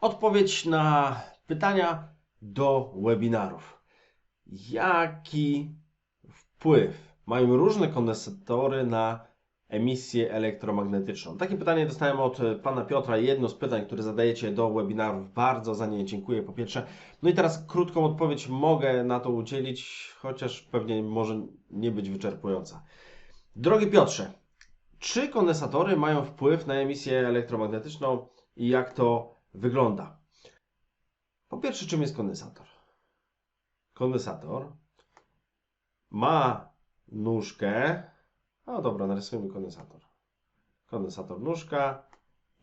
Odpowiedź na pytania do webinarów. Jaki wpływ mają różne kondensatory na emisję elektromagnetyczną? Takie pytanie dostałem od pana Piotra. Jedno z pytań, które zadajecie do webinarów. Bardzo za nie dziękuję po pierwsze. No i teraz krótką odpowiedź mogę na to udzielić, chociaż pewnie może nie być wyczerpująca. Drogi Piotrze, czy kondensatory mają wpływ na emisję elektromagnetyczną i jak to wygląda? Po pierwsze, czym jest kondensator? Kondensator ma nóżkę. O dobra, narysujmy kondensator. Kondensator nóżka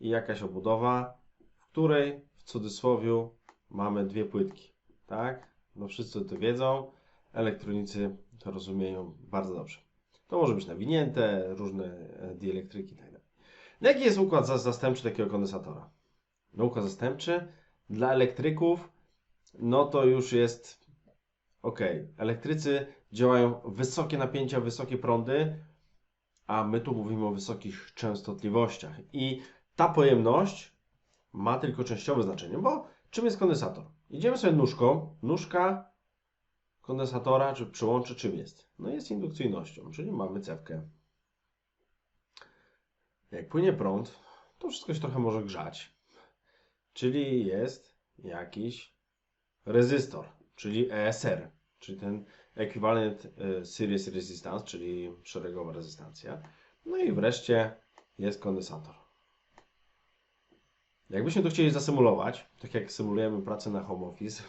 i jakaś obudowa, w której w cudzysłowie mamy dwie płytki. Tak? No wszyscy to wiedzą. Elektronicy to rozumieją bardzo dobrze. To może być nawinięte, różne e, dielektryki itd. Tak no jaki jest układ zastępczy takiego kondensatora? Układ zastępczy dla elektryków, no to już jest ok. Elektrycy działają wysokie napięcia, wysokie prądy, a my tu mówimy o wysokich częstotliwościach. I ta pojemność ma tylko częściowe znaczenie, bo czym jest kondensator? Idziemy sobie nóżką, nóżka kondensatora czy przyłączy czym jest? No jest indukcyjnością, czyli mamy cewkę. Jak płynie prąd, to wszystko się trochę może grzać. Czyli jest jakiś rezystor, czyli ESR, czyli ten ekwiwalent e, series resistance, czyli szeregowa rezystancja. No i wreszcie jest kondensator. Jakbyśmy to chcieli zasymulować, tak jak symulujemy pracę na home office,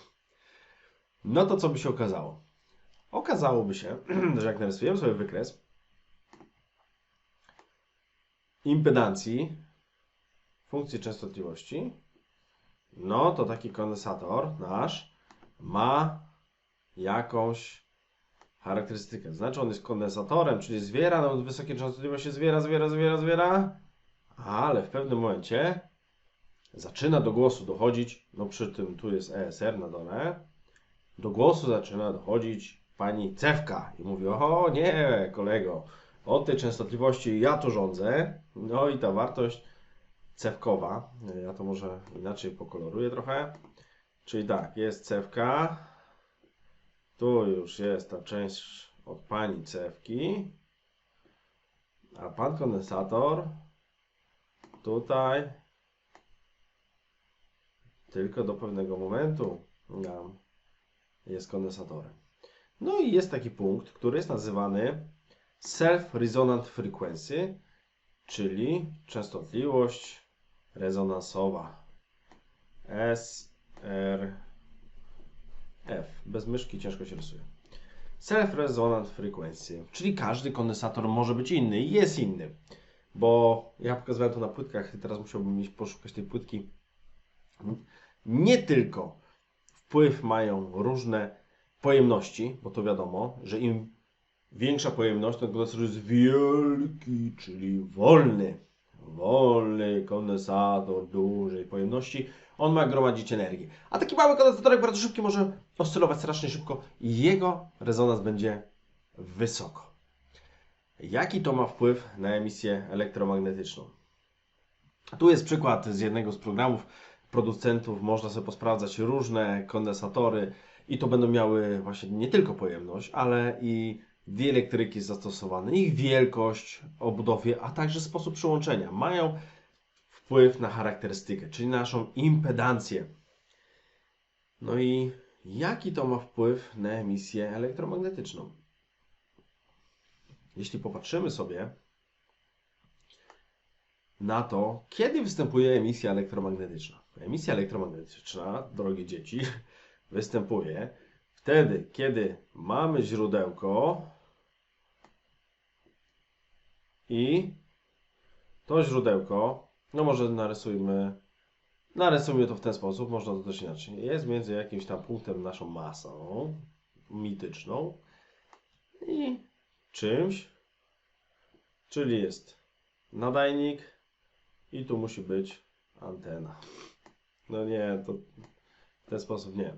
no to co by się okazało? Okazałoby się, że jak narysujemy sobie wykres impedancji funkcji częstotliwości, no to taki kondensator nasz ma jakąś charakterystykę. Znaczy on jest kondensatorem, czyli zwiera, nawet wysokie częstotliwości zwiera, zwiera, zwiera, zwiera, ale w pewnym momencie zaczyna do głosu dochodzić, no przy tym tu jest ESR na dole, do głosu zaczyna dochodzić pani Cewka i mówi, o nie kolego, od tej częstotliwości ja to rządzę, no i ta wartość cewkowa, ja to może inaczej pokoloruję trochę, czyli tak, jest cewka, tu już jest ta część od pani cewki, a pan kondensator. Tutaj. Tylko do pewnego momentu jest kondensatorem. No i jest taki punkt, który jest nazywany Self-Resonant Frequency, czyli częstotliwość rezonansowa. SRF. Bez myszki ciężko się rysuje. Self-Resonant Frequency, czyli każdy kondensator może być inny i jest inny. Bo ja pokazywałem to na płytkach, teraz musiałbym poszukać tej płytki. Nie tylko wpływ mają różne pojemności, bo to wiadomo, że im większa pojemność, to kondensator jest wielki, czyli wolny. Wolny kondensator dużej pojemności, on ma gromadzić energię. A taki mały kondensatorek bardzo szybki może oscylować strasznie szybko i jego rezonans będzie wysoko. Jaki to ma wpływ na emisję elektromagnetyczną? Tu jest przykład z jednego z programów producentów. Można sobie posprawdzać różne kondensatory i to będą miały właśnie nie tylko pojemność, ale i dielektryki zastosowane, ich wielkość, obudowie, a także sposób przyłączenia mają wpływ na charakterystykę, czyli naszą impedancję. No i jaki to ma wpływ na emisję elektromagnetyczną? Jeśli popatrzymy sobie na to, kiedy występuje emisja elektromagnetyczna. Emisja elektromagnetyczna, drogie dzieci, występuje wtedy, kiedy mamy źródełko i to źródełko, no może narysujmy, narysujmy to w ten sposób, można to też inaczej. Jest między jakimś tam punktem naszą masą mityczną i czymś, czyli jest nadajnik i tu musi być antena. No nie, to w ten sposób nie.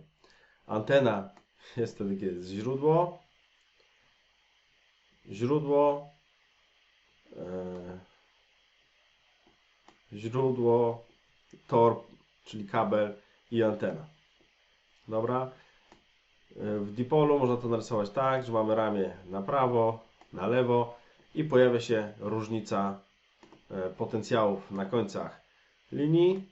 Antena jest wtedy, kiedy jest źródło, źródło, źródło, tor czyli kabel i antena. Dobra. W dipolu można to narysować tak, że mamy ramię na prawo, na lewo i pojawia się różnica e, potencjałów na końcach linii.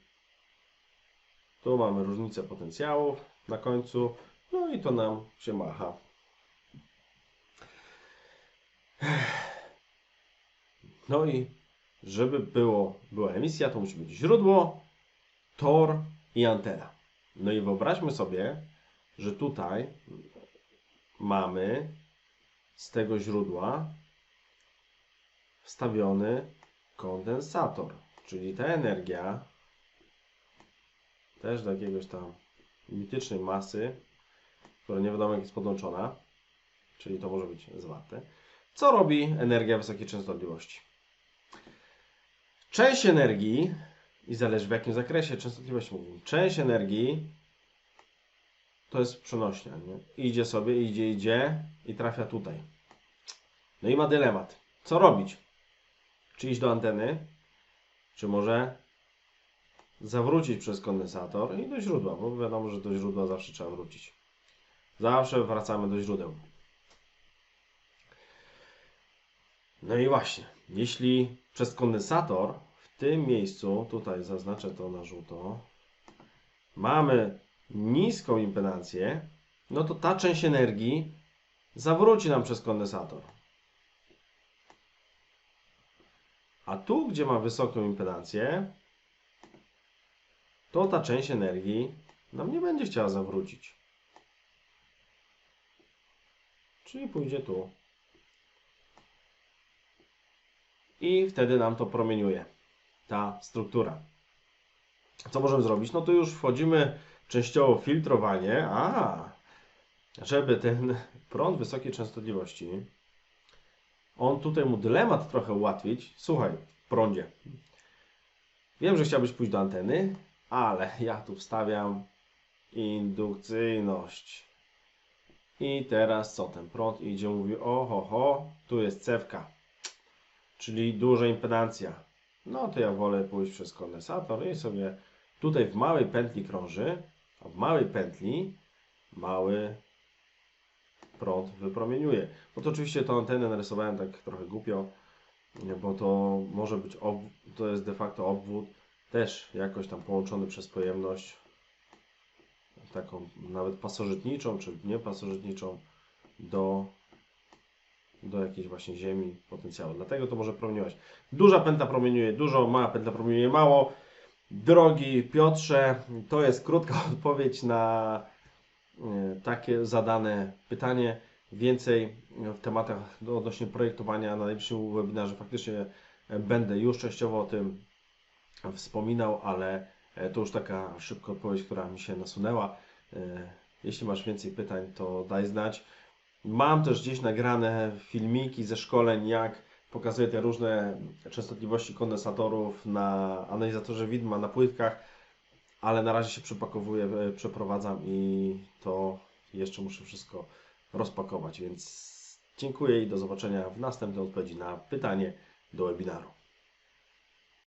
Tu mamy różnicę potencjałów na końcu, no i to nam się macha. No i żeby było, była emisja, to musi być źródło, tor i antena. No i wyobraźmy sobie, że tutaj mamy z tego źródła wstawiony kondensator, czyli ta energia też do jakiegoś tam mitycznej masy, która nie wiadomo jak jest podłączona, czyli to może być zwarte. Co robi energia wysokiej częstotliwości? Część energii, i zależy w jakim zakresie częstotliwości mówimy, część energii to jest przenośnia, nie? Idzie sobie, idzie, idzie i trafia tutaj. No i ma dylemat. Co robić? Czy iść do anteny, czy może zawrócić przez kondensator i do źródła, bo wiadomo, że do źródła zawsze trzeba wrócić. Zawsze wracamy do źródeł. No i właśnie, jeśli przez kondensator w tym miejscu, tutaj zaznaczę to na żółto, mamy niską impedancję, no to ta część energii zawróci nam przez kondensator. A tu, gdzie ma wysoką impedancję, to ta część energii nam nie będzie chciała zawrócić. Czyli pójdzie tu. I wtedy nam to promieniuje ta struktura. Co możemy zrobić? No to już wchodzimy częściowo w filtrowanie. A, żeby ten prąd wysokiej częstotliwości, on tutaj mu dylemat trochę ułatwić. Słuchaj, prądzie. Wiem, że chciałbyś pójść do anteny, ale ja tu wstawiam indukcyjność. I teraz co? Ten prąd idzie, mówi oho, ho, tu jest cewka, czyli duża impedancja. No to ja wolę pójść przez kondensator i sobie tutaj w małej pętli krąży, a w małej pętli mały prąd wypromieniuje. No to oczywiście tą antenę narysowałem tak trochę głupio, bo to może być, to jest de facto obwód, też jakoś tam połączony przez pojemność, taką nawet pasożytniczą, czy niepasożytniczą, do, do jakiejś właśnie ziemi potencjału. Dlatego to może promieniować. Duża pętla promieniuje dużo, mała pętla promieniuje mało. Drogi Piotrze, to jest krótka odpowiedź na e, takie zadane pytanie. Więcej w tematach odnośnie projektowania na najbliższym webinarze faktycznie będę już częściowo o tym wspominał, ale e, to już taka szybka odpowiedź, która mi się nasunęła. E, jeśli masz więcej pytań, to daj znać. Mam też gdzieś nagrane filmiki ze szkoleń, jak pokazuję te różne częstotliwości kondensatorów na analizatorze widma, na płytkach, ale na razie się przepakowuję, e, przeprowadzam i to jeszcze muszę wszystko rozpakować, więc dziękuję i do zobaczenia w następnej odpowiedzi na pytanie do webinaru.